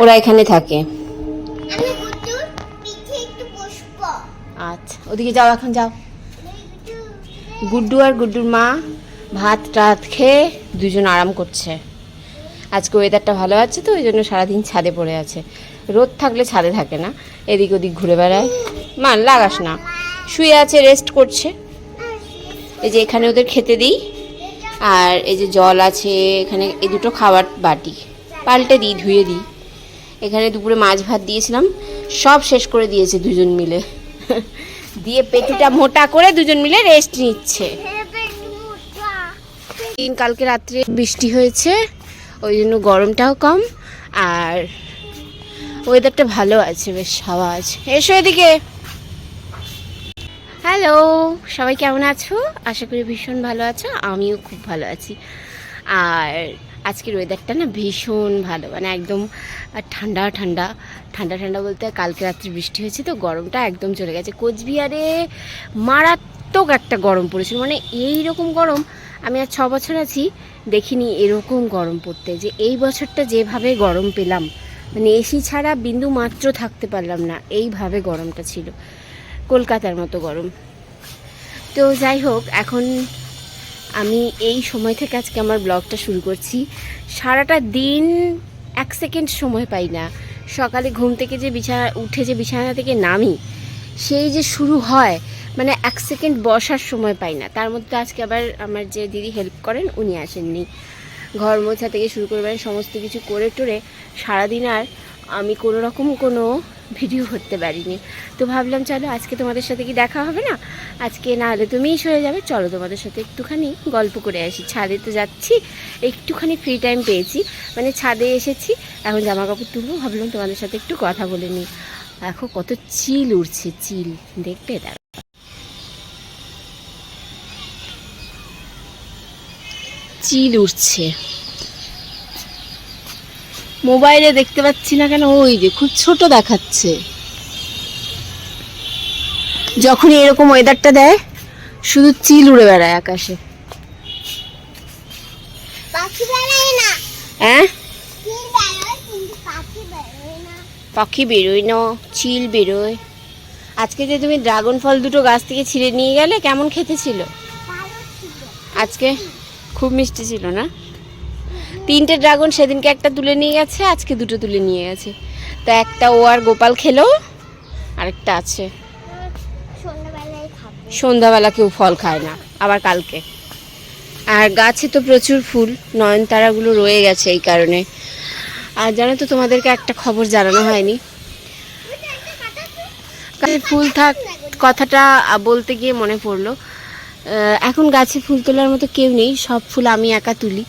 ওরা এখানে থাকে। আচ্ছা ওদিকে যাও এখন যাও। গুড্ডু গুড্ডু আর গুড্ডুর মা ভাত টাত খেয়ে দুজন আরাম করছে। আজকে ওয়েদারটা ভালো আছে তো ওই জন্য সারাদিন ছাদে পড়ে আছে। রোদ থাকলে ছাদে থাকে না এদিক ওদিক ঘুরে বেড়ায়। মা লাগাস না। শুয়ে আছে রেস্ট করছে। এই যে এখানে ওদের খেতে দিই আর এই যে জল আছে এখানে এই দুটো খাবার বাটি। পাল্টে দিই ধুয়ে দিই। এখানে দুপুরে মাছ ভাত দিয়েছিলাম। সব শেষ করে দিয়েছে দুজন মিলে। দিয়ে পেটুটা মোটা করে দুজন মিলে রেস্ট নিচ্ছে। দিন কালকে রাত্রে বৃষ্টি হয়েছে, ওই জন্য গরমটাও কম, আর ওয়েদারটা ভালো আছে, বেশ হাওয়া আছে। এসো এদিকে। হ্যালো সবাই কেমন আছো? আশা করি ভীষণ ভালো আছো, আমিও খুব ভালো আছি। আর আজকের ওয়েদারটা না ভীষণ ভালো। মানে একদম ঠান্ডা ঠান্ডা। ঠান্ডা ঠান্ডা বলতে কালকে রাত্রে বৃষ্টি হয়েছে তো গরমটা একদম চলে গেছে। কোচবিহারে মারাত্মক একটা গরম পড়েছিল। মানে এই রকম গরম আমি আর ছ বছর আছি, দেখিনি এরকম গরম পড়তে। যে এই বছরটা যেভাবে গরম পেলাম মানে এসি ছাড়া বিন্দু মাত্র থাকতে পারলাম না, এইভাবে গরমটা ছিল। কলকাতার মতো গরম। তো যাই হোক, এখন আমি এই সময় থেকে আজকে আমার ব্লগটা শুরু করছি। সারাটা দিন এক সেকেন্ড সময় পাই না। সকালে ঘুম থেকে যে বিছানা, উঠে যে বিছানা থেকে নামি, সেই যে শুরু হয় মানে এক সেকেন্ড বসার সময় পাই না। তার মধ্যে আজকে আবার আমার যে দিদি হেল্প করেন, উনি আসেননি। ঘর মোছা থেকে শুরু করে মানে সমস্ত কিছু করে টোরে সারাদিন আর আমি কোনো রকম কোনো ভিডিও করতে পারিনি। তো ভাবলাম, চলো আজকে তোমাদের সাথে কি দেখা হবে না? আজকে না হলে তুমিই সরে যাবে। চলো তোমাদের সাথে একটুখানি গল্প করে আসি। ছাদে তো যাচ্ছি, একটুখানি ফ্রি টাইম পেয়েছি। মানে ছাদে এসেছি, এখন জামা কাপড় তুলবো। ভাবলাম তোমাদের সাথে একটু কথা বলে নিই। দেখো কত চিল উড়ছে, চিল। দেখবে দাঁড়া চিল উঠছে মোবাইলে দেখতে পাচ্ছি না কেন ওই যে খুব ছোট দেখাচ্ছে। যখন এরকম ওয়েদারটা দেয় শুধু চিল উড়ে বেড়ায় আকাশে। পাখি বেরোয় না। চিল বেরোয় আজকে যে তুমি ড্রাগন ফল দুটো গাছ থেকে ছিঁড়ে নিয়ে গেলে কেমন খেতে ছিল। আজকে খুব মিষ্টি ছিল না? তিনটে ড্রাগন সেদিনকে একটা তুলে নিয়ে গেছে, আজকে দুটো তুলে নিয়ে গেছে। তো একটা ও আর গোপাল খেলো, আরেকটা আছে। সন্ধ্যাবেলা কেউ ফল খায় না, আবার কালকে। আর গাছে তো প্রচুর ফুল, নয়নতারাগুলো রয়ে গেছে এই কারণে। আর জানো তো তোমাদেরকে একটা খবর জানানো হয়নি? ফুল থাক, কথাটা বলতে গিয়ে মনে পড়ল। এখন গাছে ফুল তোলার মতো কেউ নেই, সব ফুল আমি একা তুলি।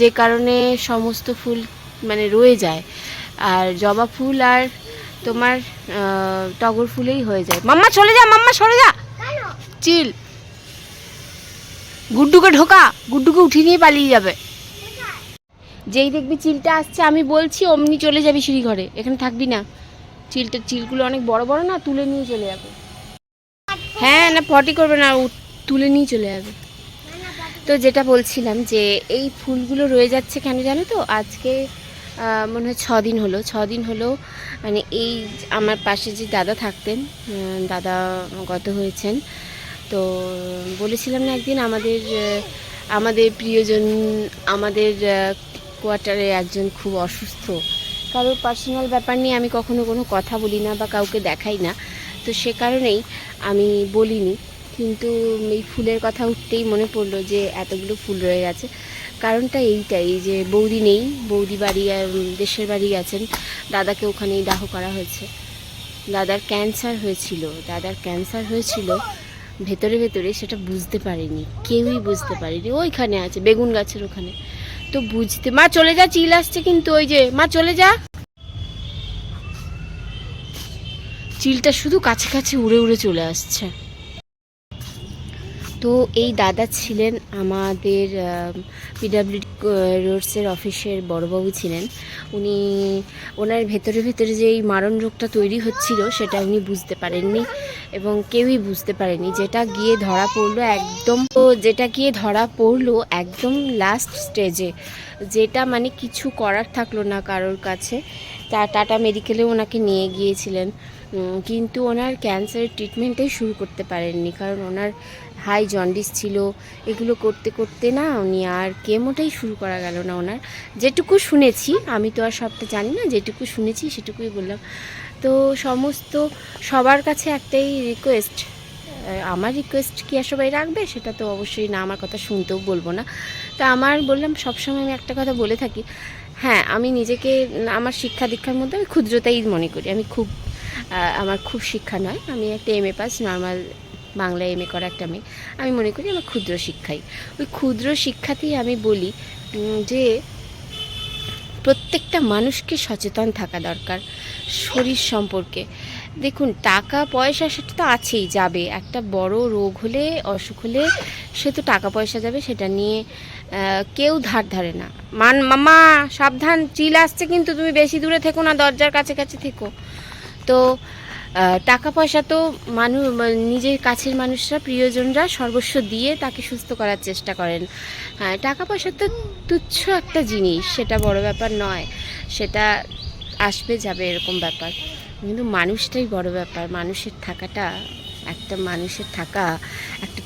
যে কারণে সমস্ত ফুল মানে রয়ে যায়। আর জবা ফুল আর তোমার টগর ফুলেই হয়ে যায়। মাম্মা চলে যা মাম্মা সরে যা। চিল। গুড্ডুকে ঢোকা গুড্ডুকে উঠিয়ে নিয়ে পালিয়ে যাবে। যেই দেখবি চিলটা আসছে আমি বলছি অমনি চলে যাবি সিঁড়ি ঘরে এখানে থাকবি না। চিলটা চিলগুলো অনেক বড় বড় না তুলে নিয়ে চলে যাবে। হ্যাঁ না পটি করবে না তুলে নিয়ে চলে যাবে। তো যেটা বলছিলাম যে এই ফুলগুলো রয়ে যাচ্ছে কেন জানো তো? আজকে মনে হয় ছ দিন হলো। ছদিন হলো মানে এই আমার পাশে যে দাদা থাকতেন দাদা গত হয়েছেন, তো বলেছিলাম না একদিন আমাদের আমাদের প্রিয়জন, আমাদের কোয়ার্টারে একজন খুব অসুস্থ। কারোর পার্সোনাল ব্যাপার নিয়ে আমি কখনো কোনো কথা বলি না বা কাউকে দেখাই না। তো সে কারণেই আমি বলিনি। কিন্তু এই ফুলের কথা উঠতেই মনে পড়ল যে এতগুলো ফুল রয়ে গেছে। কারণটা এইটাই যে বৌদি নেই, বৌদি বাড়ি দেশের বাড়ি গেছেন। দাদাকে ওখানেই দাহ করা হয়েছে। দাদার ক্যান্সার হয়েছিল। দাদার ক্যান্সার হয়েছিল, ভেতরে ভেতরে সেটা বুঝতে পারেনি। কেউই বুঝতে পারেনি। ওইখানে আছে, বেগুন গাছের ওখানে। তো বুঝতে, মা চলে যা, চিল আসছে কিন্তু ওই যে, মা চলে যা। চিলটা শুধু কাছে কাছে উড়ে উড়ে চলে আসছে। তো এই দাদা ছিলেন আমাদের পিডাব্লিউ রোডসের অফিসের বড়বাবু ছিলেন। উনি, ওনার ভেতরে ভেতরে যে এই মারণ রোগটা তৈরি হচ্ছিল সেটা উনি বুঝতে পারেননি এবং কেউই বুঝতে পারেনি। যেটা গিয়ে ধরা পড়ল একদম, তো যেটা গিয়ে ধরা পড়ল একদম লাস্ট স্টেজে যেটা মানে কিছু করার থাকল না কারোর কাছে। তা টাটা মেডিকেলেও ওনাকে নিয়ে গিয়েছিলেন। কিন্তু ওনার ক্যান্সারের ট্রিটমেন্টটাই শুরু করতে পারেননি, কারণ ওনার হাই জন্ডিস ছিল। এগুলো করতে করতে না উনি আর কেমোটাই শুরু করা গেল না ওনার। যেটুকু শুনেছি, আমি তো আর সবটা জানি না, যেটুকু শুনেছি সেটুকুই বললাম। তো সমস্ত সবার কাছে একটাই রিকোয়েস্ট আমার রিকোয়েস্ট কি আর সবাই রাখবে? সেটা তো অবশ্যই না, আমার কথা শুনতেও বলব না। তা আমার বললাম, সবসময় আমি একটা কথা বলে থাকি হ্যাঁ আমি নিজেকে, আমার শিক্ষা দীক্ষার মধ্যে আমি ক্ষুদ্রতাই মনে করি। আমি খুব আমার খুব শিক্ষা নয়। আমি একটা M A pass normal Bangla M A করা একটা মেয়ে। আমি মনে করি আমার ক্ষুদ্র শিক্ষাই। ওই ক্ষুদ্র শিক্ষাতেই আমি বলি যে প্রত্যেকটা মানুষকে সচেতন থাকা দরকার শরীর সম্পর্কে। দেখুন, টাকা, পয়সা সেটা তো আছেই, যাবে। একটা বড় রোগ হলে, অসুখ হলে সে তো টাকা, পয়সা যাবে, সেটা নিয়ে কেউ ধার ধারে না। মান, মামা, সাবধান, চিল আসছে কিন্তু তুমি বেশি দূরে থেকো না, দরজার কাছে কাছে থেকো। তো টাকা, পয়সা তো মানুষ নিজের কাছের মানুষরা, প্রিয়জনরা সর্বস্ব দিয়ে তাকে সুস্থ করার চেষ্টা করেন। হ্যাঁ টাকা, পয়সা তো তুচ্ছ একটা জিনিস, সেটা বড় ব্যাপার নয়। সেটা আসবে, যাবে, এরকম ব্যাপার। কিন্তু মানুষটাই বড় ব্যাপার। মানুষের থাকাটা একটা মানুষের থাকা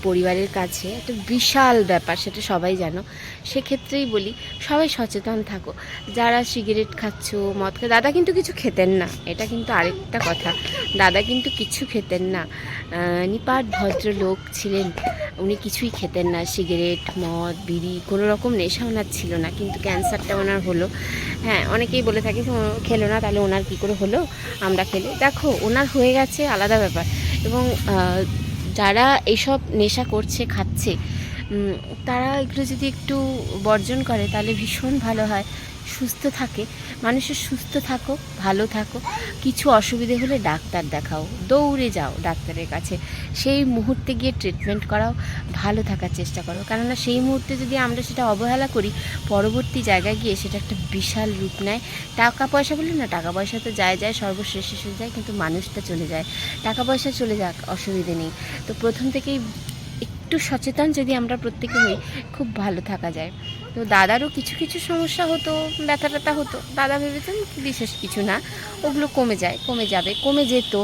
পরিবারের কাছে একটা বিশাল ব্যাপার সেটা সবাই জানো। সেক্ষেত্রেই বলি সবাই সচেতন থাকো। যারা সিগারেট খাচ্ছ মদ খা দাদা কিন্তু কিছু খেতেন না। এটা কিন্তু আরেকটা কথা। দাদা কিন্তু কিছু খেতেন না। নিপাট ভদ্র লোক ছিলেন। উনি কিছুই খেতেন না। সিগারেট মদ বিড়ি কোনো রকম নেশা ওনার ছিল না। কিন্তু ক্যান্সারটা ওনার হলো। হ্যাঁ অনেকেই বলে থাকে যে, "ও খেলো না তাহলে ওনার কী করে হলো? আমরা খেলে। দেখো ওনার হয়ে গেছে আলাদা ব্যাপার। এবং যারা এইসব নেশা করছে, খাচ্ছে তারা এগুলো যদি একটু বর্জন করে, তাহলে ভীষণ ভালো হয়। সুস্থ থাকে, মানুষের সুস্থ থাকো, ভালো থাকো। কিছু অসুবিধে হলে ডাক্তার দেখাও, দৌড়ে যাও ডাক্তারের কাছে। সেই মুহূর্তে গিয়ে ট্রিটমেন্ট করাও, ভালো থাকার চেষ্টা করো। কেননা সেই মুহূর্তে যদি আমরা সেটা অবহেলা করি, পরবর্তী জায়গায় গিয়ে সেটা একটা বিশাল রূপ নেয়। টাকা পয়সা বলি না টাকা পয়সা তো যায় যায়, সর্বশেষ এসে যায়, কিন্তু মানুষটা চলে যায়। টাকা পয়সা চলে যাক, অসুবিধে নেই। তো প্রথম থেকেই একটু সচেতন যদি আমরা প্রত্যেকে হই, খুব ভালো থাকা যায়। তো দাদারও কিছু কিছু সমস্যা হতো ব্যথা ট্যাথা হতো। দাদা ভেবেছেন বিশেষ কিছু না, ওগুলো কমে যায়, কমে যাবে, কমে যেত।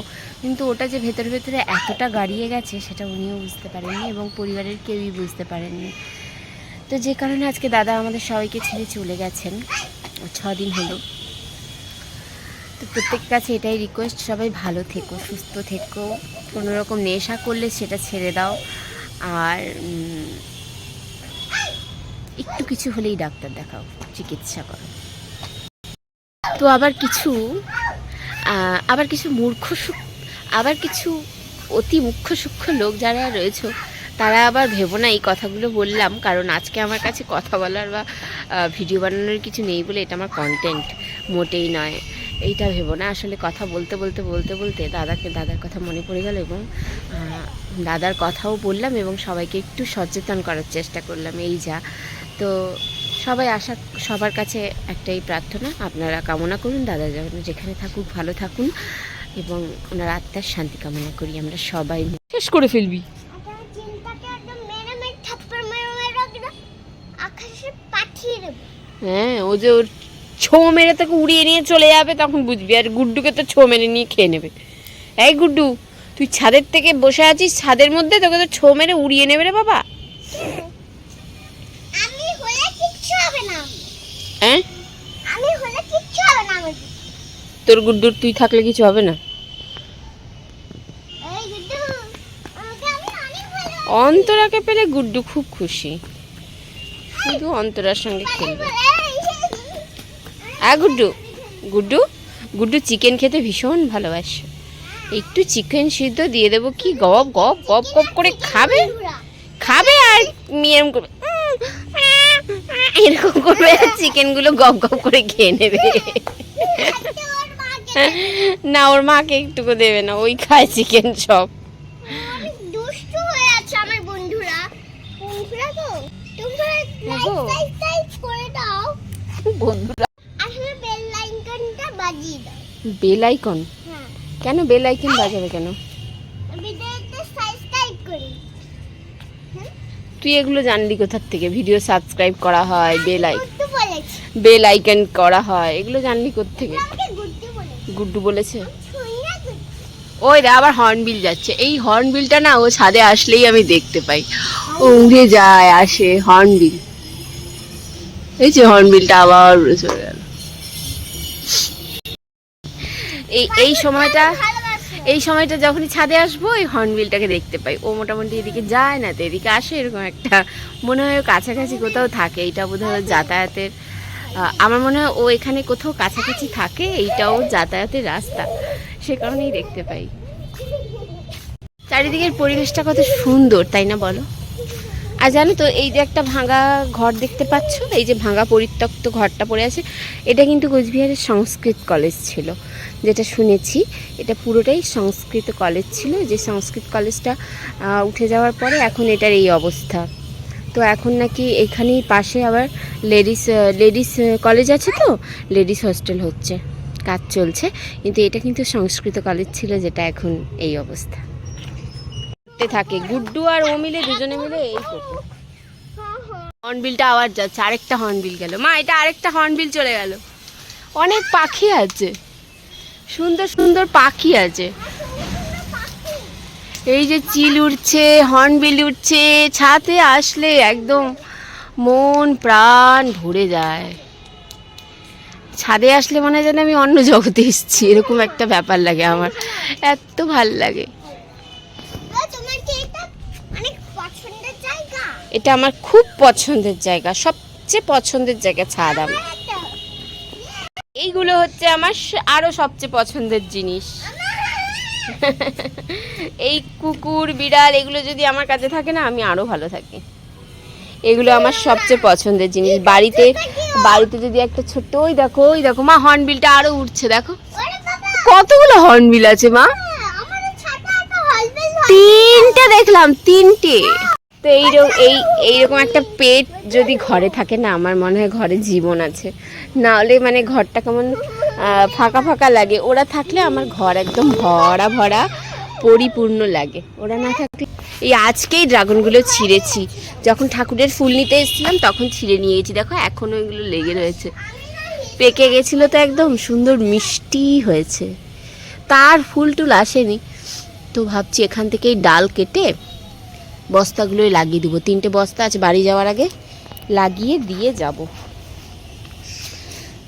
কিন্তু ওটা যে ভেতরে ভেতরে এতটা গাড়িয়ে গেছে, সেটা উনিও বুঝতে পারেননি এবং পরিবারের কেউই বুঝতে পারেননি। তো যে কারণে আজকে দাদা আমাদের সবাইকে ছেড়ে চলে গেছেন ছ দিন হলো। তো প্রত্যেকের কাছে এটাই রিকোয়েস্ট সবাই ভালো থেকো, সুস্থ থেকো কোনো রকম নেশা করলে সেটা ছেড়ে দাও। আর একটু কিছু হলেই ডাক্তার দেখাও, চিকিৎসা করো। তো আবার কিছু আবার কিছু মূর্খ আবার কিছু অতি মুখ্য সূক্ষ্ম লোক যারা রয়েছে, তারা আবার ভেবো না এই কথাগুলো বললাম, কারণ আজকে আমার কাছে কথা বলার বা ভিডিও বানানোর কিছু নেই বলে এটা আমার কন্টেন্ট মোটেই নয়। এইটা ভেবো না, আসলে কথা বলতে বলতে বলতে বলতে দাদাকে, দাদার কথা মনে পড়ে গেল এবং দাদার কথাও বললাম এবং সবাইকে একটু সচেতন করার চেষ্টা করলাম, এই যা। তো সবাই আশা সবার কাছে একটাই প্রার্থনা আপনারা কামনা করুন দাদা যেন যেখানে থাকুক ভালো থাকুন এবং ওনার আত্মার শান্তি কামনা করি আমরা সবাই। শেষ করে ফেলবি। হ্যাঁ ও যে ওর ছো মেরে তোকে উড়িয়ে নিয়ে চলে যাবে তখন বুঝবি আর গুড্ডুকে তো ছো মেরে নিয়ে খেয়ে নেবে। এই গুড্ডু তুই ছাদের থেকে বসে আছিস ছাদের মধ্যে তোকে তো ছো মেরে উড়িয়ে নেবে রে বাবা। তোর গুড্ডুর তুই থাকলে কিছু হবে না। অন্তরাকে পেলে গুড্ডু খুব খুশি। শুধু অন্তরার সঙ্গে খেলবে। আ গুড্ডু গুড্ডু গুড্ডু চিকেন খেতে ভীষণ ভালোবাসে। একটু চিকেন সিদ্ধ দিয়ে দেবো কি? গপ গপ গপ গপ করে খাবে? খাবে আর এরকম করবে এরকম করবে আর চিকেনগুলো গপ গপ করে খেয়ে নেবে। না ওর মাকে একটুকু দেবে না ওই খায় চিকেন সব দুষ্টু হয়ে আছে আমার বন্ধুরা। বন্ধুরা তো তোমরা হ্যাঁ লাইক লাইক করে দাও। বন্ধুরা। আসলে বেল লাইকনটা বাজিয়ে দাও। বেল আইকন হ্যাঁ। কেন বেল আইকন বাজাবে কেন? করি। তুই এগুলো জানলি কোথার থেকে? ভিডিও সাবস্ক্রাইব করা হয় বেল বেল আইকন করা হয় এগুলো জানলি কোথা থেকে গুড্ডু বলেছে। ওই রে আবার হর্নবিল যাচ্ছে। এই হর্নবিলটা না, ও ছাদে আসলেই আমি দেখতে পাই। ও উড়ে যায়, আসে, হর্নবিল। এই যে হর্নবিলটা আবার চলে গেল। এই এই সময়টা এই সময়টা যখনই ছাদে আসব এই হর্নবিলটাকে দেখতে পাই। ও মোটামুটি এদিকে যায় না, তো এদিকে আসে, এরকম একটা মনে হয় কাছাকাছি কোথাও থাকে। এইটা বোধহয় যাতায়াতের আমার মনে হয় ও এখানে কোথাও কাছাকাছি থাকে, এইটাও যাতায়াতের রাস্তা। সে কারণেই দেখতে পাই। চারিদিকের পরিবেশটা কত সুন্দর, তাই না বলো? আর জানো তো, এই যে একটা ভাঙা ঘর দেখতে পাচ্ছ? এই যে ভাঙা পরিত্যক্ত ঘরটা পড়ে আছে, এটা কিন্তু কোচবিহারের সংস্কৃত কলেজ ছিল, যেটা শুনেছি। এটা পুরোটাই সংস্কৃত কলেজ ছিল, যে সংস্কৃত কলেজটা উঠে যাওয়ার পরে এখন এটার এই অবস্থা। তো এখন নাকি এখানেই পাশে আবার লেডিস লেডিস কলেজ আছে তো? লেডিস হস্টেল হচ্ছে। কাজ চলছে। কিন্তু এটা কিন্তু সংস্কৃত কলেজ ছিল যেটা এখন এই অবস্থা। থাকে। গুড্ডু আর ও মিলে দুজনে মিলে এই। হর্নবিলটা আবার যাচ্ছে। আরেকটা হর্নবিল গেল। মা, এটা আরেকটা হর্নবিল চলে গেল। অনেক পাখি আছে। সুন্দর সুন্দর পাখি আছে। এই যে চিল উঠছে হর্নবিল উঠছে ছাতে আসলে একদম মন প্রাণ ভরে যায়। ছাদে আসলে মনে হয় যেন আমি অন্য জগতে এসেছি এরকম একটা ব্যাপার লাগে আমার এত ভালো লাগে। এটা আমার খুব পছন্দের জায়গা সবচেয়ে পছন্দের জায়গা ছাদ আমার। এইগুলো হচ্ছে আমার স- আরও সবচেয়ে পছন্দের জিনিস। এই কুকুর, বিড়াল, এগুলো যদি আমার কাছে থাকে না, আমি আরও ভালো থাকি। এগুলো আমার সবচেয়ে পছন্দের জিনিস। বাড়িতে বাড়িতে যদি একটা ছোট্ট, ওই দেখো ওই দেখো, মা হর্নবিলটা আরও উঠছে দেখো। কতগুলো হর্নবিল আছে, মা? তিনটে দেখলাম, তিনটে। তো এইরকম, এই, এইরকম একটা পেট যদি ঘরে থাকে না, আমার মনে হয় ঘরে জীবন আছে। না হলে মানে ঘরটা কেমন ফাঁকা ফাঁকা লাগে। ওরা থাকলে আমার ঘর একদম ভরা ভরা পরিপূর্ণ লাগে। ওরা না থাকলে এই আজকেই ড্রাগনগুলো ছিঁড়েছি। যখন ঠাকুরের ফুল নিতে এসেছিলাম, তখন ছিঁড়ে নিয়ে গেছি দেখো, এখনও এগুলো লেগে রয়েছে। পেকে গেছিল তো একদম সুন্দর মিষ্টি হয়েছে। তার ফুল টুল আসেনি। তো ভাবছি এখান থেকেই ডাল কেটে বস্তাগুলোই লাগিয়ে দেবো। তিনটে বস্তা আছে বাড়ি যাওয়ার আগে লাগিয়ে দিয়ে যাব।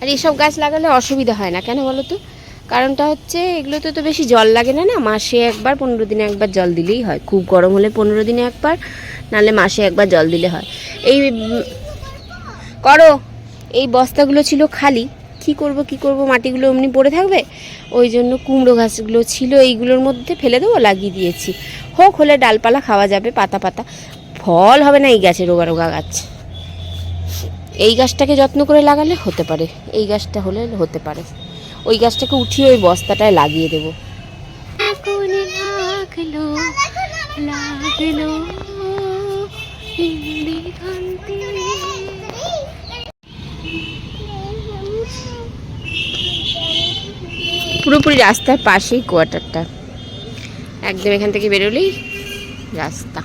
আর এসব গাছ লাগালে অসুবিধা হয় না। কেন বলো তো? কারণটা হচ্ছে এগুলোতে তো বেশি জল লাগে না না? মাসে একবার পনেরো দিনে একবার জল দিলেই হয়। খুব গরম হলে পনেরো দিনে একবার, নাহলে মাসে একবার জল দিলে হয়। এই করো। এই বস্তাগুলো ছিল খালি। কি করব কি করব? মাটিগুলো এমনি পড়ে থাকবে? ওই জন্য কুমড়ো গাছগুলো ছিল, এইগুলোর মধ্যে ফেলে দেবো, লাগিয়ে দিয়েছি। হোক, হলে ডালপালা খাওয়া যাবে, পাতা পাতা। ফল হবে না এই গাছে, রোগা রোগা গাছ। এই গাছটাকে যত্ন করে লাগালে হতে পারে। এই গাছটা হলে হতে পারে। ওই গাছটাকে উঠিয়ে ওই বস্তাটায় লাগিয়ে দেবো। পুরোপুরি রাস্তার পাশেই কোয়ার্টারটা। একদম এখান থেকে বেরোলেই রাস্তা।